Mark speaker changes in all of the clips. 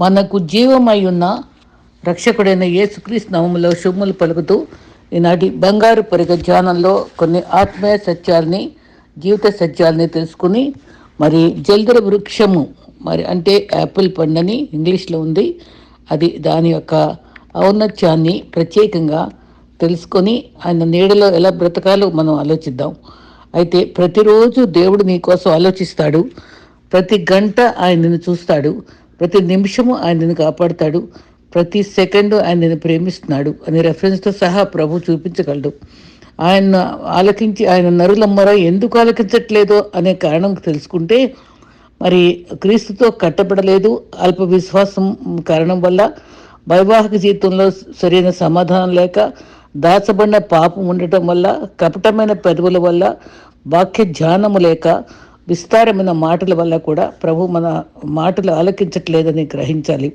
Speaker 1: మనకు జీవమై ఉన్న రక్షకుడైన యేసుక్రీస్తు నవములో శుభములు పలుకుతూ ఈనాటి బంగారు పరిగ ధ్యానంలో కొన్ని ఆత్మీయ సత్యాల్ని జీవిత సత్యాలని తెలుసుకుని మరి జల్దర వృక్షము మరి అంటే యాపిల్ పండని ఇంగ్లీష్లో ఉంది. అది దాని యొక్క ఔన్నత్యాన్ని ప్రత్యేకంగా తెలుసుకొని ఆయన నీడలో ఎలా బ్రతకాలో మనం ఆలోచిద్దాం. అయితే ప్రతిరోజు దేవుడు నీ కోసం ఆలోచిస్తాడు. ప్రతి గంట ఆయన నిన్ను చూస్తాడు. ప్రతి నిమిషము ఆయన నిన్ను కాపాడుతాడు. ప్రతి సెకండు ఆయన నిన్ను ప్రేమిస్తున్నాడు అనే రెఫరెన్స్తో సహా ప్రభు చూపించగలడు. ఆయన ఆలకించి ఆయన నరులమ్మర ఎందుకు ఆలకించట్లేదో అనే కారణం తెలుసుకుంటే మరి క్రీస్తుతో కట్టబడలేదు అల్ప విశ్వాసం కారణం వల్ల వైవాహిక జీవితంలో సరైన సమాధానం లేక దాచబడిన పాపం ఉండటం వల్ల కపటమైన పెదవుల వల్ల వాక్య ధ్యానము లేక విస్తారమైన మాటల వల్ల కూడా ప్రభు మన మాటలు ఆలకించట్లేదని గ్రహించాలి.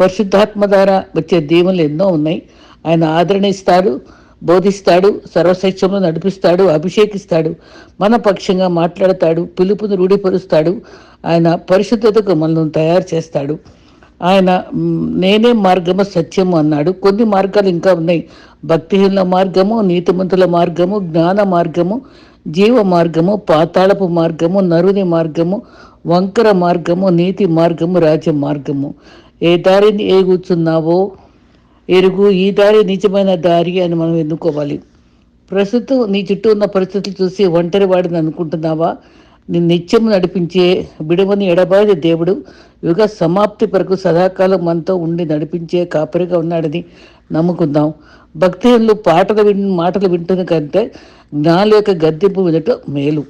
Speaker 1: పరిశుద్ధాత్మ ద్వారా వచ్చే దీవెనలు ఎన్నో ఉన్నాయి. ఆయన ఆదరణ ఇస్తాడు బోధిస్తాడు సర్వశిక్షంలో నడిపిస్తాడు అభిషేకిస్తాడు మన పక్షంగా మాట్లాడతాడు పిలుపును రూఢిపరుస్తాడు ఆయన పరిశుద్ధతకు మనల్ని తయారు చేస్తాడు. ఆయన నేనే మార్గము సత్యము అన్నాడు. కొన్ని మార్గాలు ఇంకా ఉన్నాయి. భక్తిహీనుల మార్గము నీతిమంతుల మార్గము జ్ఞాన మార్గము జీవ మార్గము పాతాళపు మార్గము నరుని మార్గము వంకర మార్గము నీతి మార్గము రాజ్య మార్గము. ఏ దారిని ఏ కూర్చున్నావో ఎరుగు ఈ దారి నిజమైన దారి అని మనం ఎన్నుకోవాలి. ప్రస్తుతం నీ చుట్టూ ఉన్న పరిస్థితులు చూసి ఒంటరి వాడిని అనుకుంటున్నావా? నీ నిత్యం నడిపించే బిడవని ఎడబాది దేవుడు యుగ సమాప్తి వరకు సదాకాలం మనతో ఉండి నడిపించే కాపరిగా ఉన్నాడని నమ్ముకుందాం. భక్తిహీనులు పాటలు విన్ మాటలు వింటున్న కంటే జ్ఞానుల యొక్క గద్దెంపు వినటం మేలు.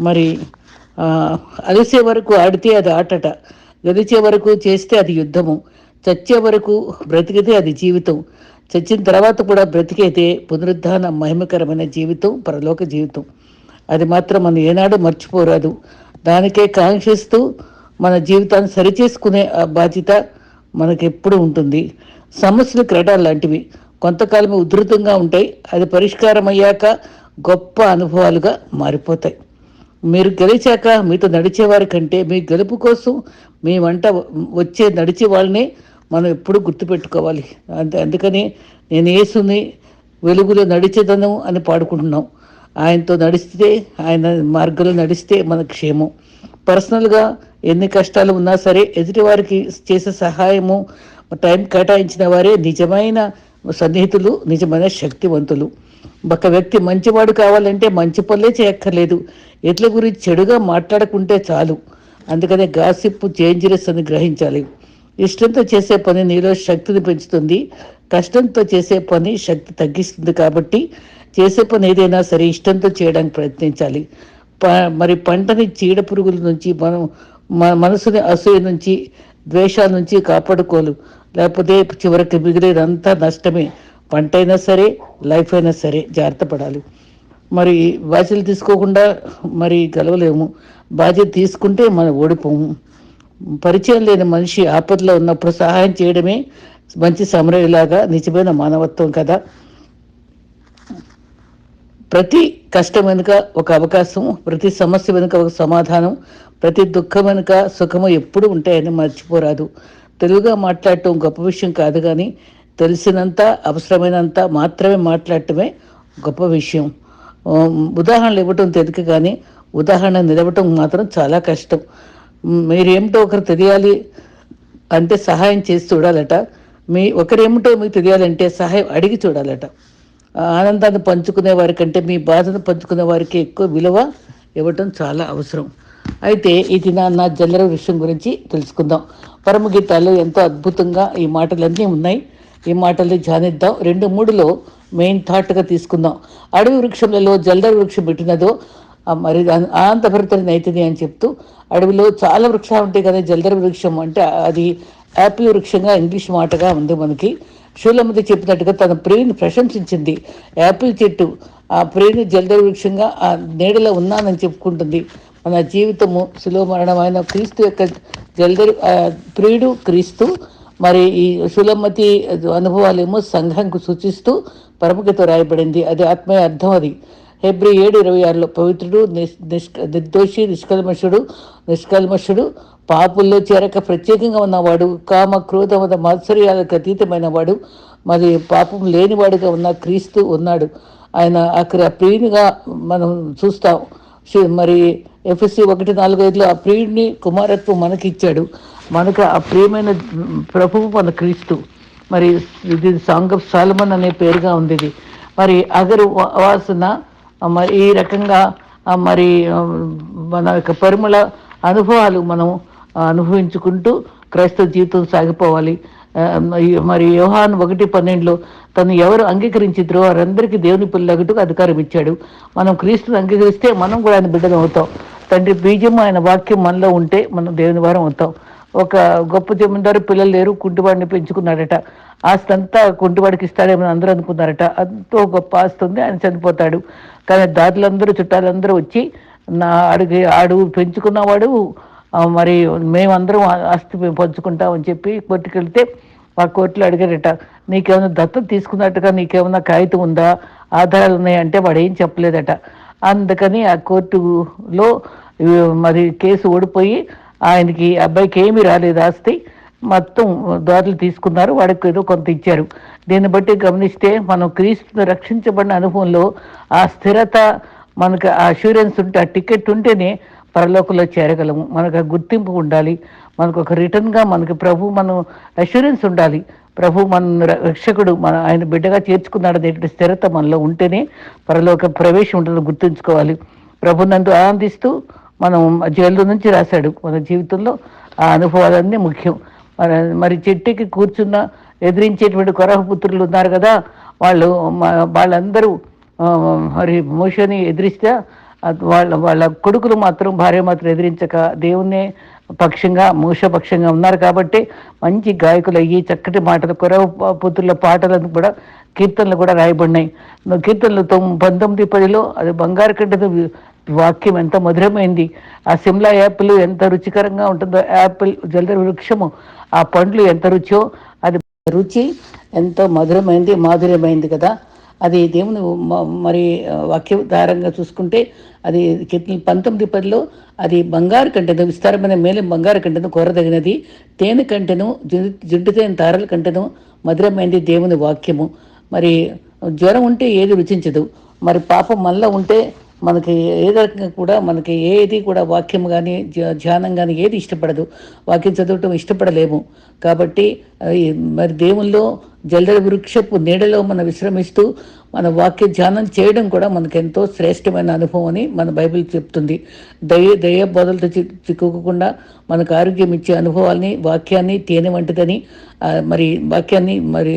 Speaker 1: మరి అలిసే వరకు ఆడితే అది ఆటట. గెలిచే వరకు చేస్తే అది యుద్ధము. చచ్చే వరకు బ్రతికితే అది జీవితం. చచ్చిన తర్వాత కూడా బ్రతికైతే పునరుద్ధాన మహిమకరమైన జీవితం పరలోక జీవితం. అది మాత్రం మనం ఏనాడు మర్చిపోరాదు. దానికే కాంక్షిస్తూ మన జీవితాన్ని సరిచేసుకునే బాధ్యత మనకెప్పుడు ఉంటుంది. సమస్యలు క్రీడలు లాంటివి. కొంతకాలమే ఉధృతంగా ఉంటాయి. అది పరిష్కారం అయ్యాక గొప్ప అనుభవాలుగా మారిపోతాయి. మీరు గెలిచాక మీతో నడిచేవారి కంటే మీ గెలుపు కోసం మీ వంట వచ్చే నడిచే వాళ్ళని మనం ఎప్పుడూ గుర్తుపెట్టుకోవాలి. అంతే అందుకని నేను ఏసుని వెలుగులో నడిచేదను అని పాడుకుంటున్నాం. ఆయనతో నడిస్తే ఆయన మార్గంలో నడిస్తే మన క్షేమం. పర్సనల్గా ఎన్ని కష్టాలు ఉన్నా సరే ఎదుటివారికి చేసే సహాయము టైం కేటాయించిన వారే నిజమైన సన్నిహితులు నిజమైన శక్తివంతులు. ఒక వ్యక్తి మంచివాడు కావాలంటే మంచి పనులే చేయక్కర్లేదు. ఎట్ల గురించి చెడుగా మాట్లాడకుంటే చాలు. అందుకనే గాసిప్పు చేంజరస్ అని గ్రహించాలి. ఇష్టంతో చేసే పని నీలో శక్తిని పెంచుతుంది. కష్టంతో చేసే పని శక్తి తగ్గిస్తుంది కాబట్టి చేసే పని ఏదైనా సరే ఇష్టంతో చేయడానికి ప్రయత్నించాలి. ప మరి పంటని చీడ పురుగుల నుంచి మనం మనసుని అసూయ నుంచి ద్వేషాల నుంచి కాపాడుకోలు లేకపోతే చివరికి మిగిలేదంతా నష్టమే. పంట అయినా సరే లైఫ్ అయినా సరే జాగ్రత్త పడాలి. మరి బాధ్యతలు తీసుకోకుండా మరి గెలవలేము బాధ్యత తీసుకుంటే మనం ఓడిపోము. పరిచయం లేని మనిషి ఆపదలో ఉన్నప్పుడు సహాయం చేయడమే మంచి సమరయులాగా నిజమైన మానవత్వం కదా. ప్రతి కష్టం వెనుక ఒక అవకాశం ప్రతి సమస్య వెనుక ఒక సమాధానం ప్రతి దుఃఖం వెనుక సుఖము ఎప్పుడు ఉంటాయని మర్చిపోరాదు. తెలుగుగా మాట్లాడటం గొప్ప విషయం కాదు కానీ తెలిసినంత అవసరమైనంత మాత్రమే మాట్లాడటమే గొప్ప విషయం. ఉదాహరణలు ఇవ్వటం తెలుగు కానీ ఉదాహరణ నిలవటం మాత్రం చాలా కష్టం. మీరేమిటో ఒకరు తెలియాలి అంటే సహాయం చేసి చూడాలట. మీ ఒకరేమిటో మీకు తెలియాలంటే సహాయం అడిగి చూడాలట. ఆనందాన్ని పంచుకునే వారికంటే మీ బాధను పంచుకునే వారికి ఎక్కువ విలువ ఇవ్వటం చాలా అవసరం. అయితే ఇది నా నా జల్లర విషయం గురించి తెలుసుకుందాం. పరమగీతాలు ఎంతో అద్భుతంగా ఈ మాటలన్నీ ఉన్నాయి. ఈ మాటల్ని ధ్యానిద్దాం. రెండు మూడులో మెయిన్ థాట్గా తీసుకుందాం. అడవి వృక్షములలో జల్దర వృక్షం పెట్టినదో మరి అనంతభరితని నైతిని అని చెప్తూ అడవిలో చాలా వృక్షాలు ఉంటాయి కదా జల్దర వృక్షం అంటే అది యాపిల్ వృక్షంగా ఇంగ్లీష్ మాటగా ఉంది మనకి. షూలమతి చెప్పినట్టుగా తన ప్రియుని ప్రశంసించింది. యాపిల్ చెట్టు ఆ ప్రియుని జల్దర వృక్షంగా ఆ నీడలో ఉన్నానని చెప్పుకుంటుంది. మన జీవితము సులువ మరణమైన క్రీస్తు యొక్క జల్దరి ప్రియుడు క్రీస్తు. మరి ఈ సులమతి అనుభవాలేమో సంఘంకు సూచిస్తూ పరమగతో రాయబడింది. అది ఆత్మీయ అర్థం అది. హెబ్రి ఏడు ఇరవై ఆరులో పవిత్రుడు నిష్క నిర్దోషి నిష్కల్మషుడు నిష్కల్మషుడు పాపుల్లో చేరక ప్రత్యేకంగా ఉన్నవాడు కామ క్రోధ మత మాత్సర్యాలకు అతీతమైన వాడు మరి పాపం లేనివాడుగా ఉన్న క్రీస్తు ఉన్నాడు. ఆయన అక్కడ ప్రియునిగా మనం చూస్తాం. మరి ఎఫ్ఎస్సి ఒకటి నాలుగు ఐదులో ఆ ప్రియుడిని కుమారత్వం మనకిచ్చాడు. మనకు ఆ ప్రియమైన ప్రభువు మన క్రీస్తు. మరి ఇది సాంగ్ ఆఫ్ సాల్మన్ అనే పేరుగా ఉంది ఇది మరి అగరు వాసన మరి ఈ రకంగా మరి మన యొక్క పరిమళ అనుభవాలు మనం అనుభవించుకుంటూ క్రైస్తవ జీవితం సాగిపోవాలి. మరి- యోహాన్ ఒకటి పన్నెండులో తను ఎవరు అంగీకరించిద్రో వారందరికీ దేవుని పిల్లగట్టుకు అధికారం ఇచ్చాడు. మనం క్రీస్తుని అంగీకరిస్తే మనం కూడా ఆయన బిడ్డలు అవుతాం. తండ్రి బీజం ఆయన వాక్యం మనలో ఉంటే మనం దేవుని వారం అవుతాం. ఒక గొప్ప జమీందారు పిల్లలు లేరు కుంటివాడిని పెంచుకున్నాడట. ఆస్తి అంతా కుంటివాడికి ఇస్తాడేమని అందరూ అనుకున్నారట. ఎంతో గొప్ప ఆస్తి ఉంది ఆయన చనిపోతాడు. కానీ దారులందరూ చుట్టాలందరూ వచ్చి నా అడిగి ఆడు పెంచుకున్నవాడు మరి మేమందరం ఆస్తి మేము పంచుకుంటామని చెప్పి కొట్టుకెళ్తే ఆ కోర్టులో అడిగారట నీకేమైనా దత్తత తీసుకున్నట్టుగా నీకేమైనా కాగితం ఉందా? ఆధారాలు ఉన్నాయంటే వాడు ఏం చెప్పలేదట. అందుకని ఆ కోర్టులో మరి కేసు ఓడిపోయి ఆయనకి అబ్బాయికి ఏమీ రాలేదు ఆస్తి మొత్తం దారులు తీసుకున్నారు వాడికి ఏదో కొంత ఇచ్చారు. దీన్ని బట్టి గమనిస్తే మనం క్రీస్తుని రక్షించబడిన అనుభవంలో ఆ స్థిరత మనకు ఆ అష్యూరెన్స్ ఉంటే ఆ టికెట్ ఉంటేనే పరలోకంలో చేరగలము. మనకు ఆ గుర్తింపు ఉండాలి. మనకు ఒక రిటర్న్గా మనకి ప్రభు మనం అష్యూరెన్స్ ఉండాలి. ప్రభు మన రక్షకుడు మన ఆయన బిడ్డగా చేర్చుకున్నాడు అనేటువంటి స్థిరత మనలో ఉంటేనే పరలోక ప్రవేశం ఉంటుందో గుర్తుంచుకోవాలి. ప్రభు నందు ఆనందిస్తూ మనం జైలు నుంచి రాశాడు. మన జీవితంలో ఆ అనుభవాలన్నీ ముఖ్యం. మన మరి చెట్టుకి కూర్చున్న ఎదిరించేటువంటి కొరహపుత్రులు ఉన్నారు కదా వాళ్ళు వాళ్ళందరూ మరి మోషని ఎదిరిస్తే వాళ్ళ వాళ్ళ కొడుకులు మాత్రం భార్య మాత్రం ఎదిరించక దేవుణ్ణే పక్షంగా మూషపక్షంగా ఉన్నారు కాబట్టి మంచి గాయకులు అయ్యి చక్కటి మాటలు కొరవ పుత్రుల పాటలను కూడా కీర్తనలు కూడా రాయబడినాయి. కీర్తనలు పంతొమ్మిది పదిలో అది బంగారు కంటే వాక్యం ఎంత మధురమైంది. ఆ సిమ్లా యాపిల్ ఎంత రుచికరంగా ఉంటుందో యాపిల్ జలధర వృక్షము ఆ పండ్లు ఎంత రుచో అది రుచి ఎంతో మధురమైంది మాధుర్యమైంది కదా. అది దేవుని మరి వాక్యధారంగా చూసుకుంటే అది పంతొమ్మిది పదిలో అది బంగారు కంటెను విస్తారమైన మేలు బంగారు కంటెను కోరదగినది. తేనె కంటెను జు- తేనె తారల కంటెను మధురమైంది దేవుని వాక్యము. మరి జ్వరం ఉంటే ఏది రుచించదు. మరి పాపం మళ్ళా ఉంటే మనకి ఏ రకంగా కూడా మనకి ఏది కూడా వాక్యం కానీ ధ్యానం కానీ ఏది ఇష్టపడదు. వాక్యం చదవటం ఇష్టపడలేము. కాబట్టి మరి దేవుల్లో జల్దర వృక్షపు నీడలో మనం విశ్రమిస్తూ మన వాక్య ధ్యానం చేయడం కూడా మనకు ఎంతో శ్రేష్టమైన అనుభవం అని మన బైబిల్ చెప్తుంది. దయ దయ బోధలతో చిక్కుకోకుండా మనకు ఆరోగ్యం ఇచ్చే అనుభవాల్ని వాక్యాన్ని తేనె వంటిదని మరి వాక్యాన్ని మరి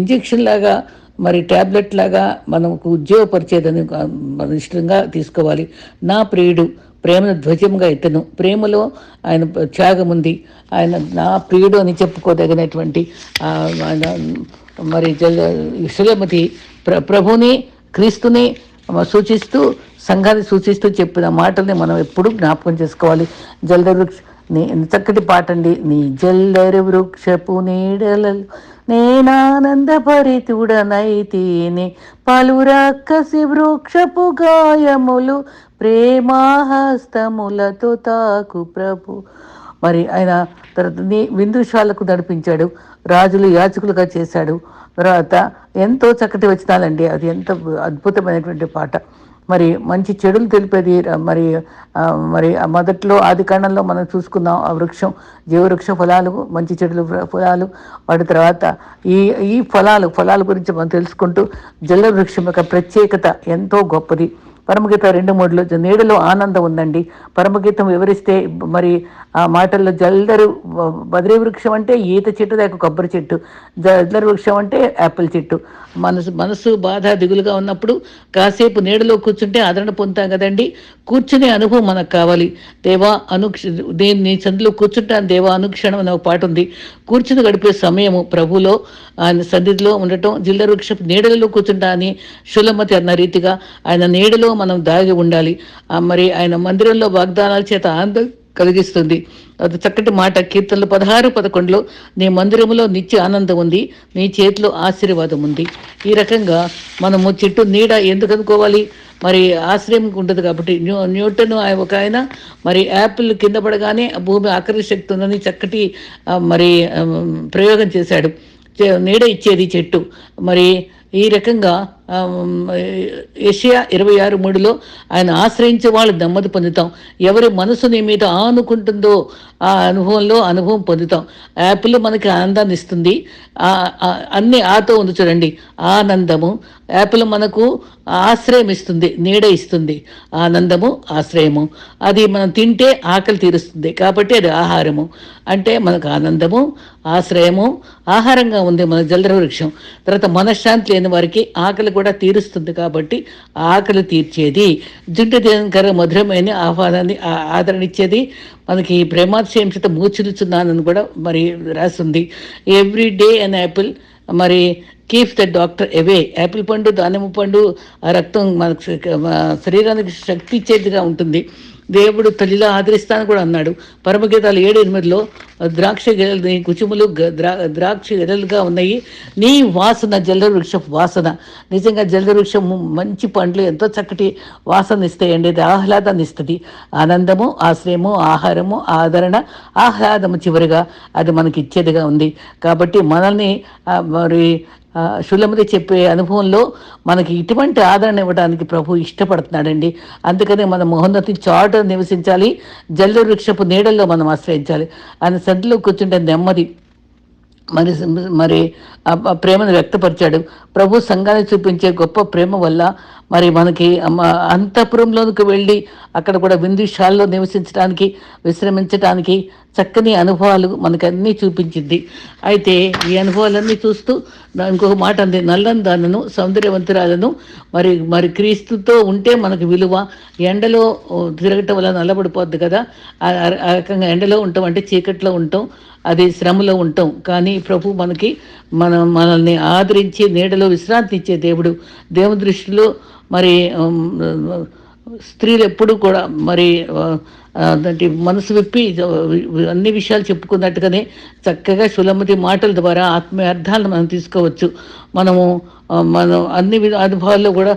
Speaker 1: ఇంజెక్షన్ లాగా మరి ట్యాబ్లెట్ లాగా మనకు ఉద్యోగపరిచేదని మనం మన ఇష్టంగా తీసుకోవాలి. నా ప్రియుడు ప్రేమను ధ్వజంగా ఎత్తను. ప్రేమలో ఆయన త్యాగం ఉంది. ఆయన నా ప్రియుడు అని చెప్పుకోదగినటువంటి ఆయన మరి జల సులమతి ప్ర ప్రభుని క్రీస్తుని సూచిస్తూ సంఘాన్ని సూచిస్తూ చెప్పిన మాటల్ని మనం ఎప్పుడూ జ్ఞాపకం చేసుకోవాలి. జలద నీ చక్కటి పాట అండి నీ జల్లరి వృక్షపు నీడలలు నేనానంద పరితుడనైతీని పలురక్కసి వృక్షపు గాయములు ప్రేమాహస్తములతో తాకు ప్రభు. మరి ఆయన తర్వాత నీ విందుశాలకు నడిపించాడు రాజులు యాచకులుగా చేశాడు. తర్వాత ఎంతో చక్కటి వచనాలండి అది ఎంత అద్భుతమైనటువంటి పాట. మరి మంచి చెడులు తెలిపేది మరి మరి మొదట్లో ఆది కాండంలో మనం చూసుకుందాం ఆ వృక్షం జీవవృక్ష ఫలాలు మంచి చెడులు ఫలాలు వాటి తర్వాత ఈ ఈ ఫలాలు ఫలాల గురించి మనం తెలుసుకుంటూ జల వృక్షం యొక్క ప్రత్యేకత ఎంతో గొప్పది. పరమగీత రెండు మూడులో నీడలో ఆనందం ఉందండి. పరమగీతం వివరిస్తే మరి ఆ మాటల్లో జల్దరు బదిరీ వృక్షం అంటే ఈత చెట్టు దాకా కొబ్బరి చెట్టు. జల్దరు వృక్షం అంటే యాపిల్ చెట్టు. మనసు మనసు బాధ దిగులుగా ఉన్నప్పుడు కాసేపు నీడలో కూర్చుంటే ఆదరణ పొందుతాం కదండి. కూర్చునే అనుభవం మనకు కావాలి. దేవా అనుక్ష నేను నీ సందులో కూర్చుంటాను దేవా అనుక్షణం అనే ఒక పాట ఉంది. కూర్చుని గడిపే సమయము ప్రభులో ఆయన సన్నిధిలో ఉండటం జిల్ల వృక్షపు నీడలలో కూర్చుంటా అని శులమతి అన్న రీతిగా ఆయన నీడలో మనం దాగి ఉండాలి. మరి ఆయన మందిరంలో వాగ్దానాల చేత ఆనందం కలిగిస్తుంది. అది చక్కటి మాట. కీర్తనలు పదహారు పదకొండులో నీ మందిరములో నిత్య ఆనందం ఉంది. నీ చేతిలో ఆశీర్వాదం ఉంది. ఈ రకంగా మనము చెట్టు నీడ ఎందుకు అనుకోవాలి మరి ఆశ్రయం ఉంటుంది కాబట్టి. న్యూ న్యూటన్ ఒక ఆయన మరి యాపిల్ కింద పడగానే భూమి ఆకర్షశక్తి ఉందని చక్కటి మరి ప్రయోగం చేశాడు. నీడ ఇచ్చేది చెట్టు. మరి ఈ రకంగా ఏషియా ఇరవై ఆరు మూడులో ఆయన ఆశ్రయించే వాళ్ళు నెమ్మది పొందుతాం. ఎవరి మనసు నీ మీద ఆనుకుంటుందో ఆ అనుభవంలో అనుభవం పొందుతాం. యాపిల్ మనకి ఆనందాన్ని ఇస్తుంది. అన్ని ఆతో ఉంది చూడండి. ఆనందము. యాపిల్ మనకు ఆశ్రయం ఇస్తుంది. నీడ ఇస్తుంది. ఆనందము ఆశ్రయము. అది మనం తింటే ఆకలి తీరుస్తుంది. కాబట్టి అది ఆహారము. అంటే మనకు ఆనందము ఆశ్రయము ఆహారంగా ఉంది మన జలర వృక్షం. తర్వాత మనశ్శాంతి లేని వారికి ఆకలి కూడా తీరుస్తుంది కాబట్టి ఆకలి తీర్చేది. జుంటు దేనికర మధురమైన ఆహ్వానాన్ని ఆదరణ ఇచ్చేది మనకి ప్రేమాతిశయం చేత మూర్చిలుచున్నానని కూడా మరి రాస్తుంది ఎవ్రీ డే అన్ యాపిల్ మరి keep the doctor away apple పండు దానిమ్మ పండు ఆ రక్తం మన శరీరానికి శక్తి ఇచ్చేదిగా ఉంటుంది. దేవుడు తల్లిలా ఆదరిస్తాను కూడా అన్నాడు. పరమగీతాలు ఏడు ఎనిమిదిలో ద్రాక్ష గెలలు నీ కుచుములు ద్రా ద్రాక్ష గెలలుగా ఉన్నాయి. నీ వాసన జల్ద వృక్ష వాసన. నిజంగా జలవృక్షం వృక్షం మంచి పండ్లు ఎంతో చక్కటి వాసన ఇస్తాయండి. అది ఆహ్లాదాన్ని ఇస్తుంది. ఆనందము ఆశ్రయము ఆహారము ఆదరణ ఆహ్లాదము చివరిగా అది మనకి ఇచ్చేదిగా ఉంది. కాబట్టి మనల్ని మరి ఆ, చెప్పే అనుభవంలో మనకి ఇటువంటి ఆదరణ ఇవ్వడానికి ప్రభు ఇష్టపడుతున్నాడండి. అందుకనే మన మహోన్నతి చాట నివసించాలి జల్లు వృక్షపు నీడల్లో మనం ఆశ్రయించాలి. ఆయన సెంటర్లో కూర్చుంటే నెమ్మది. మరి మరి ప్రేమను వ్యక్తపరిచాడు. ప్రభు సంఘాన్ని చూపించే గొప్ప ప్రేమ వల్ల మరి మనకి అంతఃపురంలోనికి వెళ్ళి అక్కడ కూడా విందుశాలలో నివసించడానికి విశ్రమించడానికి చక్కని అనుభవాలు మనకన్నీ అన్నీ చూపించింది. అయితే ఈ అనుభవాలన్నీ చూస్తూ ఇంకొక మాట అంది. నల్లందానను సౌందర్యవంతురాలను మరి మరి క్రీస్తుతో ఉంటే మనకు విలువ ఎండలో తిరగటం వల్ల నల్లబడిపోద్ది కదా. ఆ రకంగా ఎండలో ఉంటాం అంటే చీకట్లో ఉంటాం. అది శ్రమలో ఉంటాం. కానీ ప్రభు మనకి మన మనల్ని ఆదరించి నీడలో విశ్రాంతి ఇచ్చే దేవుడు. దేవుని దృష్టిలో మరి స్త్రీలు ఎప్పుడు కూడా మరి అంటే మనసు విప్పి అన్ని విషయాలు చెప్పుకున్నట్టుగానే చక్కగా సులమతి మాటల ద్వారా ఆత్మీయ అర్థాలను మనం తీసుకోవచ్చు. మనము మనం అన్ని అనుభవాల్లో కూడా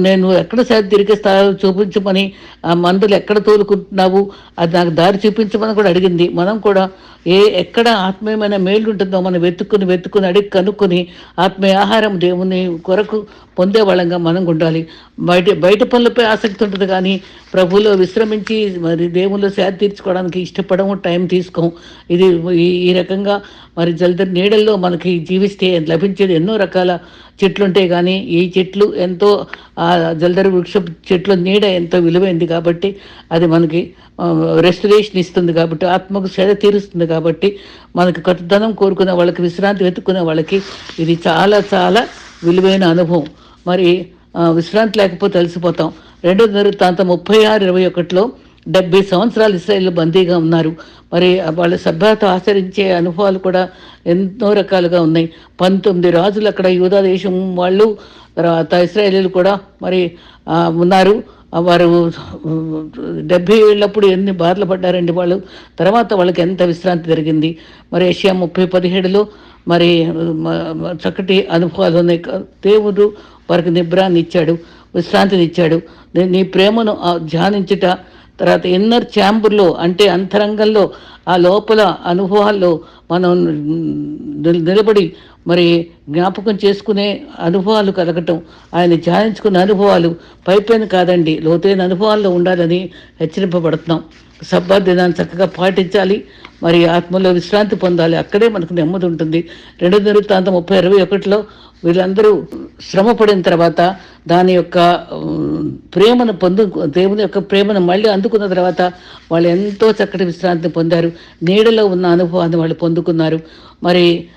Speaker 1: నేను ఎక్కడ తిరిగే స్థాయిలో చూపించమని ఆ మందులు ఎక్కడ తోలుకుంటున్నావు అది నాకు దారి చూపించమని కూడా అడిగింది. మనం కూడా ఏ ఎక్కడ ఆత్మీయమైన మేలు ఉంటుందో మనం వెతుక్కుని వెతుక్కుని అడిగి కనుక్కొని ఆత్మీయ ఆహారం దేవుని కొరకు పొందే వాళ్ళంగా మనం ఉండాలి. బయట బయట పనులపై ఆసక్తి ఉంటుంది కానీ ప్రభులో విశ్రమించి మరి దేవుల్లో సేద తీర్చుకోవడానికి ఇష్టపడము టైం తీసుకోం ఇది ఈ ఈ రకంగా మరి జలద నీడల్లో మనకి జీవిస్తే లభించేది ఎన్నో రకాల చెట్లుంటే కానీ ఈ చెట్లు ఎంతో జలధర వృక్ష చెట్ల నీడ ఎంతో విలువైంది కాబట్టి అది మనకి రెస్టరేషన్ ఇస్తుంది కాబట్టి ఆత్మకు శ్రద్ధ తీరుస్తుంది కాబట్టి మనకి కట్టుదనం కోరుకునే వాళ్ళకి విశ్రాంతి వెతుక్కునే వాళ్ళకి ఇది చాలా చాలా విలువైన అనుభవం. మరి విశ్రాంతి లేకపోతే తెలిసిపోతాం రెండో వృత్తాంతం ముప్పై ఆరు ఇరవై ఒకటిలో డెబ్బై సంవత్సరాలు ఇస్రాయేల్ బందీగా ఉన్నారు. మరి వాళ్ళ సభ్యత ఆచరించే అనుభవాలు కూడా ఎన్నో రకాలుగా ఉన్నాయి. పంతొమ్మిది రాజులు అక్కడ యూదా దేశం వాళ్ళు తర్వాత ఇస్రాయేలీలు కూడా మరి ఉన్నారు. వారు డెబ్బై ఏళ్ళప్పుడు ఎన్ని బాధలు పడ్డారండి వాళ్ళు. తర్వాత వాళ్ళకి ఎంత విశ్రాంతి జరిగింది. మరి ఏషియా ముప్పై పదిహేడులో మరి చక్కటి అనుభవాలు ఉన్నాయి. దేవుడు వారికి నిబ్రాన్ని ఇచ్చాడు విశ్రాంతిని ఇచ్చాడు. నీ- నీ ప్రేమను ధ్యానించుట తర్వాత ఇన్నర్ ఛాంబర్లో అంటే అంతరంగంలో ఆ లోపల అనుభవాల్లో మనం నిలబడి మరి జ్ఞాపకం చేసుకునే అనుభవాలు కలగటం ఆయన ధ్యానించుకున్న అనుభవాలు పైపైన కాదండి లోతైన అనుభవాల్లో ఉండాలని హెచ్చరింపబడుతున్నాం. సబ్బా దినాన్ని చక్కగా పాటించాలి మరి ఆత్మలో విశ్రాంతి పొందాలి అక్కడే మనకు నెమ్మది ఉంటుంది. రెండు నిరుత్తాంతం ముప్పై ఇరవై ఒకటిలో వీళ్ళందరూ శ్రమ పడిన తర్వాత దాని యొక్క ప్రేమను పొందు దేవుని యొక్క ప్రేమను మళ్ళీ అందుకున్న తర్వాత వాళ్ళు ఎంతో చక్కటి విశ్రాంతిని పొందారు. నీడలో ఉన్న అనుభవాన్ని వాళ్ళు పొందుకున్నారు. మరి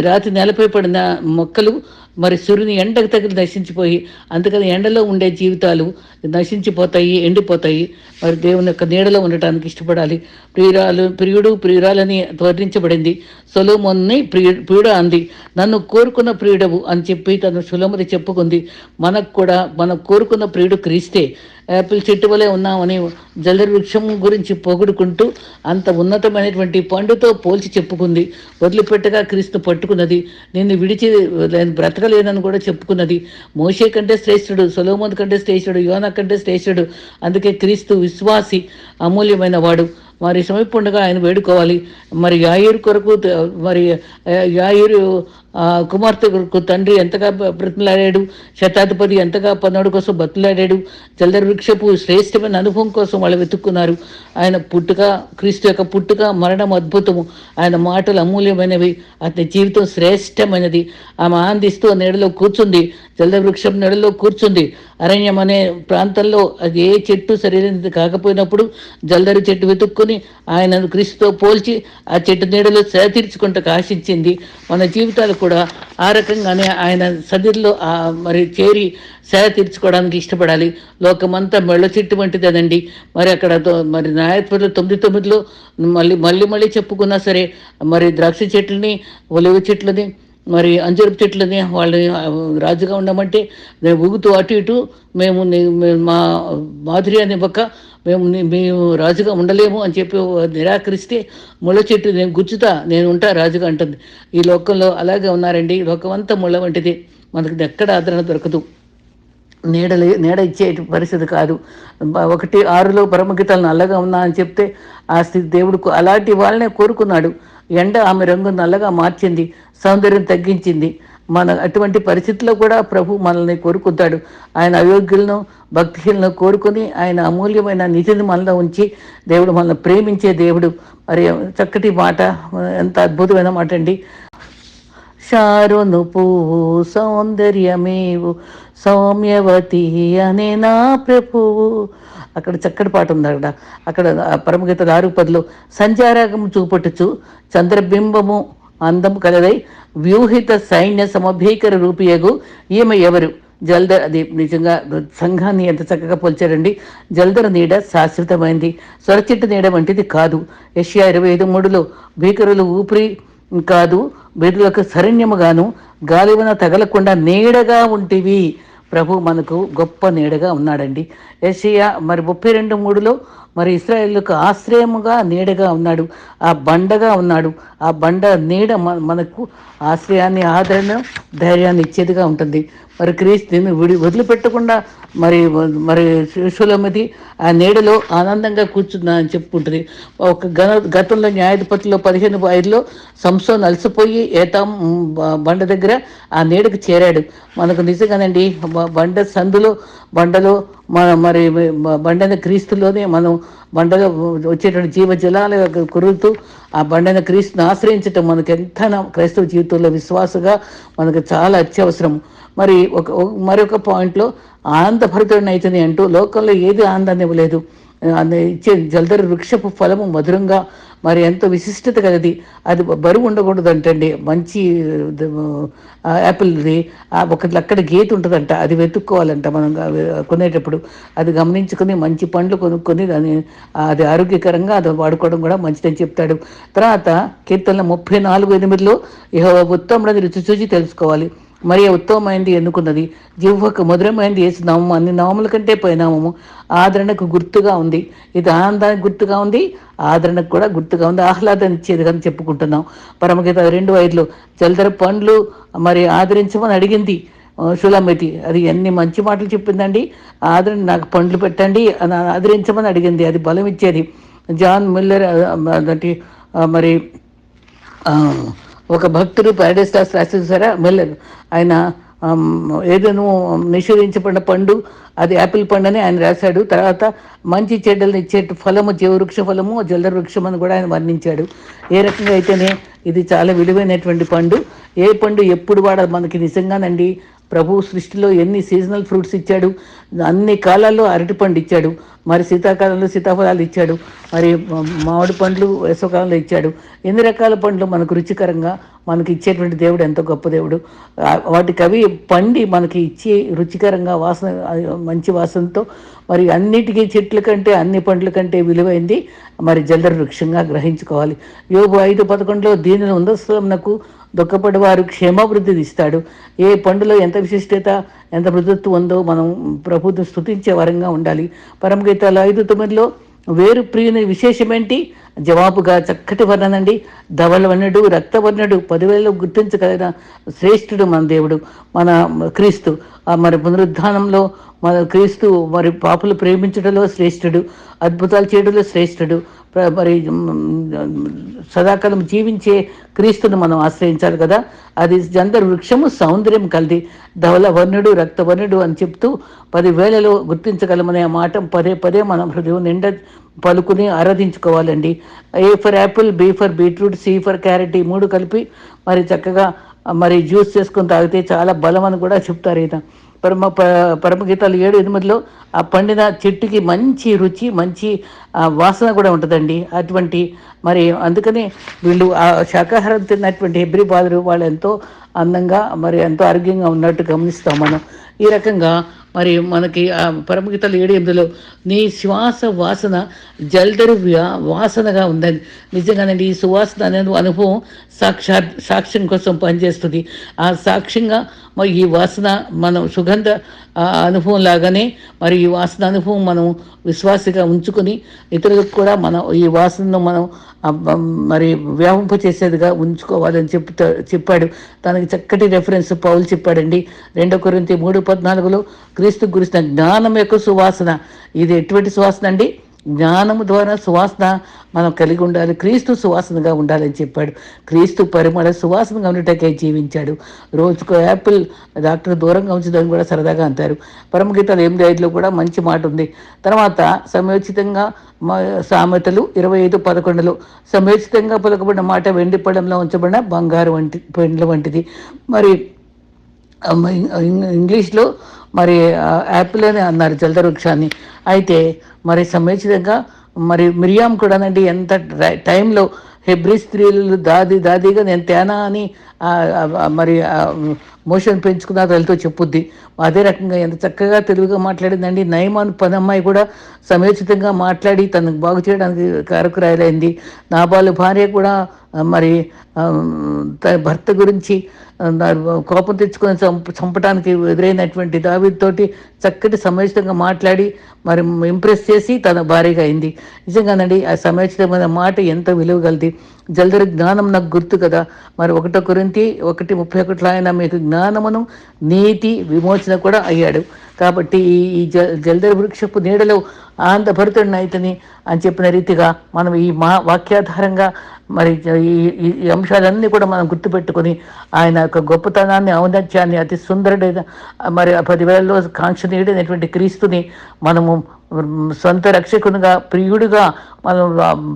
Speaker 1: రాత్రి నేలపై పడిన మొక్కలు మరి సూర్యుని ఎండకు తగిలి నశించిపోయి అందుకని ఎండలో ఉండే జీవితాలు నశించిపోతాయి ఎండిపోతాయి. మరి దేవుని యొక్క నీడలో ఉండటానికి ఇష్టపడాలి. ప్రియురాలు ప్రియుడు ప్రియురాలని వర్ణించబడింది. సొలోమోన్ని ప్రియ ప్రియుడ అంది నన్ను కోరుకున్న ప్రియుడవు అని చెప్పి తను సులమది చెప్పుకుంది. మనకు కూడా మనం కోరుకున్న ప్రియుడు క్రీస్తే. యాపిల్ చెట్టు వలె ఉన్నామని జలరి వృక్షం గురించి పొగుడుకుంటూ అంత ఉన్నతమైనటువంటి పండుతో పోల్చి చెప్పుకుంది. వదిలిపెట్టగా క్రీస్తు పట్టుకున్నది. నిన్ను విడిచి నేను బ్రతకలేనని కూడా చెప్పుకున్నది. మోషే కంటే శ్రేష్ఠుడు సొలోమన్ కంటే శ్రేష్ఠుడు యోన కంటే శ్రేష్ఠుడు అందుకే క్రీస్తు విశ్వాసి అమూల్యమైన వాడు. మరి సమీపండగా ఆయన వేడుకోవాలి. మరి యాయూరు కొరకు మరి యాయూరు కుమార్తెకు కుమార్తె తండ్రి ఎంతగా బ- బ్రతిలాడాడు శతాధిపతి ఎంతగా పన్నాడు కోసం బతిలాడాడు జలదర వృక్షపు శ్రేష్టమైన అనుభవం కోసం వాళ్ళు వెతుక్కున్నారు. ఆయన పుట్టుక క్రీస్తు యొక్క పుట్టుక మరణం అద్భుతము. ఆయన మాటలు అమూల్యమైనవి అతని జీవితం శ్రేష్టమైనది. ఆమె ఆనందిస్తూ నీడలో కూర్చుంది జలద వృక్షం నీడలో కూర్చుంది. అరణ్యం అనే ప్రాంతంలో అది ఏ చెట్టు సరైనది కాకపోయినప్పుడు జల్దరి చెట్టు వెతుక్కుని ఆయనను క్రీస్తుతో పోల్చి ఆ చెట్టు నీడలో సేద ఆశించింది. మన జీవితాలు కూడా కూడా ఆ రకంగానే ఆయన సదిలో మరి చేరి సేవ తీర్చుకోవడానికి ఇష్టపడాలి. లోకమంతా మెళ్ళ చెట్టు వంటిదేనండి. మరి అక్కడ మరి నాయత్వంలో తొమ్మిది తొమ్మిదిలో మళ్ళీ మళ్ళీ మళ్ళీ చెప్పుకున్నా సరే మరి ద్రాక్ష చెట్లని ఒలివ చెట్లని మరి అంజరపు చెట్లని వాళ్ళని రాజుగా ఉండమంటే మేము ఊగుతూ అటు ఇటు మేము మా మాధురి మా మాధుర్యాన్ని మేము మేము రాజుగా ఉండలేము అని చెప్పి నిరాకరిస్తే ముళ్ళ చెట్టు నేను గుచ్చుతా నేను ఉంటా రాజుగా అంటుంది. ఈ లోకంలో అలాగే ఉన్నారండి. ఈ లోకం అంతా ముళ్ళ వంటిది. మనకు ఎక్కడ ఆదరణ దొరకదు. నీడలు నీడ ఇచ్చే పరిస్థితి కాదు. ఒకటి ఆరులో పరమగీతాలు నల్లగా ఉన్నా అని చెప్తే ఆ స్థితి దేవుడు అలాంటి వాళ్ళనే కోరుకున్నాడు. ఎండ ఆమె రంగు నల్లగా మార్చింది సౌందర్యం తగ్గించింది. మన అటువంటి పరిస్థితుల్లో కూడా ప్రభు మనల్ని కోరుకుంటాడు. ఆయన అయోగ్యులను భక్తిహీనులను కోరుకుని ఆయన అమూల్యమైన నిధిని మనలో ఉంచి దేవుడు మనల్ని ప్రేమించే దేవుడు. మరి చక్కటి మాట ఎంత అద్భుతమైన మాట అండి. చారును పువ్వు సౌందర్యమేవు. సౌమ్యవతి అనే నా ప్రభువు. అక్కడ చక్కటి పాట ఉంది అక్కడ. అక్కడ పరమగీత ఆరు పదిలో సంచారాగము చూపట్టుచు చంద్రబింబము అందము కలదై వ్యూహిత సైన్య సమభీకర రూపియగు. ఈమె ఎవరు? జల్దర్ అది నిజంగా సంఘాన్ని ఎంత చక్కగా పోల్చారండి. జల్దర నీడ శాశ్వతమైంది. స్వరచిట్టు నీడ వంటిది కాదు. ఏషియా ఇరవై ఐదు మూడులో భీకరులు ఊపిరి కాదు బెదులకు సరణ్యముగాను గాలివన తగలకుండా నీడగా ఉంటివి. ప్రభు మనకు గొప్ప నీడగా ఉన్నాడండి. ఏషియా మరి ముప్పై రెండు మూడులో మరి ఇస్రాయేళ్ళకు ఆశ్రయముగా నీడగా ఉన్నాడు. ఆ బండగా ఉన్నాడు. ఆ బండ నీడ మనకు ఆశ్రయాన్ని ఆదరణ ధైర్యాన్ని ఇచ్చేదిగా ఉంటుంది. మరి క్రీస్తుని విడి వదిలిపెట్టకుండా మరి మరి శిశులమతి ఆ నీడలో ఆనందంగా కూర్చున్నా అని చెప్పుకుంటుంది. ఒక గన గతంలో న్యాయాధిపతిలో పదిహేను ఐదులో సంసోన్ అలసిపోయి ఏతాం బండ దగ్గర ఆ నీడకు చేరాడు. మనకు నిజంగానండి బండ సందులో బండలో మన మరి బ- బండన క్రీస్తులోనే మనం బండలో వచ్చేటువంటి జీవ జలాల కురుతూ ఆ బండన క్రీస్తుని ఆశ్రయించటం మనకు ఎంత క్రైస్తవ జీవితంలో విశ్వాసగా మనకు చాలా అత్యవసరం. మరి ఒక ఒక- మరొక పాయింట్లో ఆనందభరితుడిని అవుతుంది అంటూ లోకంలో ఏది ఆనందాన్ని ఇవ్వలేదు. అది ఇచ్చే జలధర వృక్షపు ఫలము మధురంగా మరి ఎంతో విశిష్టత కలది. అది బరువు ఉండకూడదు అంటండి మంచి యాపిల్ది ఒక అక్కడ గీత ఉంటుందంట. అది వెతుక్కోవాలంట మనం కొనేటప్పుడు. అది గమనించుకుని మంచి పండ్లు కొనుక్కొని దాన్ని అది ఆరోగ్యకరంగా అది వాడుకోవడం కూడా మంచిదని చెప్తాడు. తర్వాత కీర్తనల ముప్పై నాలుగు ఎనిమిదిలో ఇహ ఉత్తముడని రుచి చూచి తెలుసుకోవాలి. మరి ఉత్తమమైంది ఎన్నుకున్నది. జివ్వకు మధురమైంది వేసి నామము అన్ని నామముల కంటే పరిణామము ఆదరణకు గుర్తుగా ఉంది. ఇది ఆనందానికి గుర్తుగా ఉంది. ఆదరణకు కూడా గుర్తుగా ఉంది. ఆహ్లాదాన్ని ఇచ్చేది అని చెప్పుకుంటున్నాం. పరమగీత రెండు ఐదులో జలధర పండ్లు మరి ఆదరించమని అడిగింది ఆ, అది ఎన్ని మంచి మాటలు చెప్పిందండి. ఆదరణ నాకు పండ్లు పెట్టండి అని ఆదరించమని అడిగింది. అది బలం ఇచ్చేది జాన్ మిల్లర్ అంటే మరి ఒక భక్తుడు ప్యారడైస్ రాసేసారా? రాసిన ఆయన ఆమ్, నిషేధించబడిన పండు అది యాపిల్ పండు అని ఆయన రాశాడు. తర్వాత మంచి చెడ్డలను ఇచ్చే ఫలము జీవవృక్ష ఫలము జలధర వృక్షం అని కూడా ఆయన వర్ణించాడు. ఏ రకంగా అయితేనే ఇది చాలా విలువైనటువంటి పండు. ఏ పండు ఎప్పుడు వాడాలి? మనకి నిజంగానండి ప్రభు సృష్టిలో ఎన్ని సీజనల్ ఫ్రూట్స్ ఇచ్చాడు అన్ని కాలాల్లో అరటిపండు ఇచ్చాడు మరి శీతాకాలంలో సీతాఫలాలు ఇచ్చాడు మరి మామిడి పండ్లు వేసవకాలంలో ఇచ్చాడు. ఎన్ని రకాల పండ్లు మనకు రుచికరంగా మనకి ఇచ్చేటువంటి దేవుడు ఎంతో గొప్ప దేవుడు. ఆ, వాటికి అవి పండి మనకి ఇచ్చి రుచికరంగా వాసన మంచి వాసనతో మరి అన్నిటికీ చెట్ల కంటే అన్ని పండ్ల కంటే విలువైంది. మరి జల్దర వృక్షంగా గ్రహించుకోవాలి. యోగు ఐదు పదకొండులో దీనిని ఉందస్తులకు దుఃఖపడి వారు క్షేమాభివృద్ధిని ఇస్తాడు. ఏ పండులో ఎంత విశిష్టత ఎంత మృదుత్వం ఉందో మనం ప్రభుత్వం స్థుతించే వరంగా ఉండాలి. పరమగీతాలు ఐదు తొమ్మిదిలో వేరు ప్రియుని విశేషమేంటి? జవాబుగా చక్కటి వర్ణనండి ధవలవర్ణుడు రక్తవర్ణుడు పదివేలలో గుర్తించగలిగిన శ్రేష్ఠుడు మన దేవుడు మన క్రీస్తు. ఆ మరి పునరుద్ధానంలో మన క్రీస్తు మరి పాపులు ప్రేమించడంలో శ్రేష్ఠుడు అద్భుతాలు చేయడంలో శ్రేష్ఠుడు మరి సదాకాలం జీవించే క్రీస్తును మనం ఆశ్రయించాలి కదా. అది జందరు వృక్షము సౌందర్యం కలిది. ధవల వర్ణుడు రక్తవర్ణుడు అని చెప్తూ పదివేలలో గుర్తించగలమనే మాట పదే పదే మనం హృదయం నిండా పలుకుని ఆరాధించుకోవాలండి. A for apple B for beetroot C for carrot ఈ మూడు కలిపి మరి చక్కగా మరి జ్యూస్ చేసుకొని తాగితే చాలా బలం అని కూడా చెప్తారు ఈయన. పరమ ప- పరమగీతాలు ఏడు ఎనిమిదిలో ఆ పండిన చెట్టుకి మంచి రుచి మంచి వాసన కూడా ఉంటుందండి. అటువంటి మరి అందుకని వీళ్ళు ఆ శాకాహారం తిన్నటువంటి హెబ్రి బాధలు వాళ్ళు ఎంతో అందంగా మరి ఎంతో ఆరోగ్యంగా ఉన్నట్టు గమనిస్తాం మనం. ఈ రకంగా మరి మనకి ఆ పరమగీతాలు ఏడు ఎనిమిదిలో నీ శ్వాస వాసన జలదరువ్య వాసనగా ఉందని. నిజంగానండి ఈ సువాసన అనేది అనుభవం సాక్షాత్ సాక్ష్యం కోసం పనిచేస్తుంది. ఆ సాక్ష్యంగా మరి ఈ వాసన మనం సుగంధ అనుభవం లాగానే మరి ఈ వాసన అనుభవం మనం విశ్వాసగా ఉంచుకొని ఇతరులకు కూడా మనం ఈ వాసనను మనం మరి వ్యాపింప చేసేదిగా ఉంచుకోవాలని చెప్తా చెప్పాడు. దానికి చక్కటి రెఫరెన్స్ పౌలు చెప్పాడండి. రెండో కొరింత మూడు పద్నాలుగులో క్రీస్తు గురిసిన జ్ఞానం యొక్క సువాసన. ఇది ఎటువంటి సువాసన అండి? జ్ఞానము ద్వారా సువాసన మనం కలిగి ఉండాలి. క్రీస్తు సువాసనగా ఉండాలని చెప్పాడు. క్రీస్తు పరిమళ సువాసనగా ఉండటకే జీవించాడు. రోజుకు యాపిల్ డాక్టర్ దూరంగా ఉంచడానికి కూడా సరదాగా అంటారు. పరమగీతాలు ఎనిమిది ఐదులో కూడా మంచి మాట ఉంది. తర్వాత సమయోచితంగా సామెతలు ఇరవై ఐదు పదకొండులో సమయోచితంగా పలుకబడిన మాట వెండి పడంలో ఉంచబడిన బంగారు వంటి పెండ్ల వంటిది. మరి ఇంగ్- ఇంగ్లీష్లో మరి యాపిల్ అని అన్నారు జలద వృక్షాన్ని అయితే మరి సమయోచితంగా మరి మిరియాం కూడానండి ఎంత టైంలో హెబ్రి స్త్రీలు దాది దాదిగా నేను తేనా అని మరి మోషన్ పెంచుకున్న వెళ్తూ చెప్పుద్ది. అదే రకంగా ఎంత చక్కగా తెలుగుగా మాట్లాడిందండి. నయమాన్ పదమ్మాయి కూడా సమయోచితంగా మాట్లాడి తనకు బాగు చేయడానికి కారకురాయలైంది నాబాలు భార్య కూడా మరి భర్త గురించి కోపం తెచ్చుకొని చంప చంపడానికి ఎదురైనటువంటి దావితోటి చక్కటి సమయోచితంగా మాట్లాడి మరి ఇంప్రెస్ చేసి తన భార్యగా అయింది. నిజంగానండి ఆ సమయోచితమైన మాట ఎంత విలువ గలది జల్దరి జ్ఞానం నాకు గుర్తు కదా. మరి ఒకటో కొరింతి ఒకటి ముప్పై ఒకటిలో ఆయన మీకు జ్ఞానమును నీతి విమోచన కూడా అయ్యాడు. కాబట్టి ఈ జ జల్దరి వృక్షపు నీడలో ఆనందభరితుడిని అయితని అని చెప్పిన రీతిగా మనం ఈ మా వాక్యాధారంగా మరి ఈ ఈ- అంశాలన్నీ కూడా మనం గుర్తుపెట్టుకొని ఆయన యొక్క గొప్పతనాన్ని ఔన్నత్యాన్ని అతి సుందరుడైన మరి పదివేలలో కాంక్ష నీడైనటువంటి క్రీస్తుని మనము సొంత రక్షకునిగా ప్రియుడిగా మనం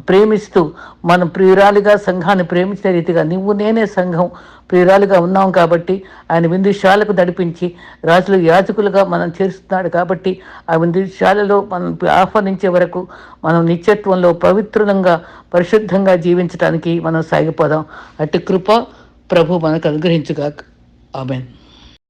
Speaker 1: ప్రేమిస్తూ మనం ప్రియురాలిగా సంఘాన్ని ప్రేమించిన రీతిగా నువ్వు నేనే సంఘం ప్రియురాలుగా ఉన్నాం కాబట్టి ఆయన విందుశాలకు నడిపించి రాజులు యాజకులుగా మనం చేస్తున్నాడు కాబట్టి ఆ విందుశాలలో మనం ఆహ్వానించే వరకు మనం నిత్యత్వంలో పవిత్రంగా పరిశుద్ధంగా జీవించడానికి మనం సాగిపోదాం. అట్టి కృప ప్రభు మనకు అనుగ్రహించుగాక. ఆమెన్.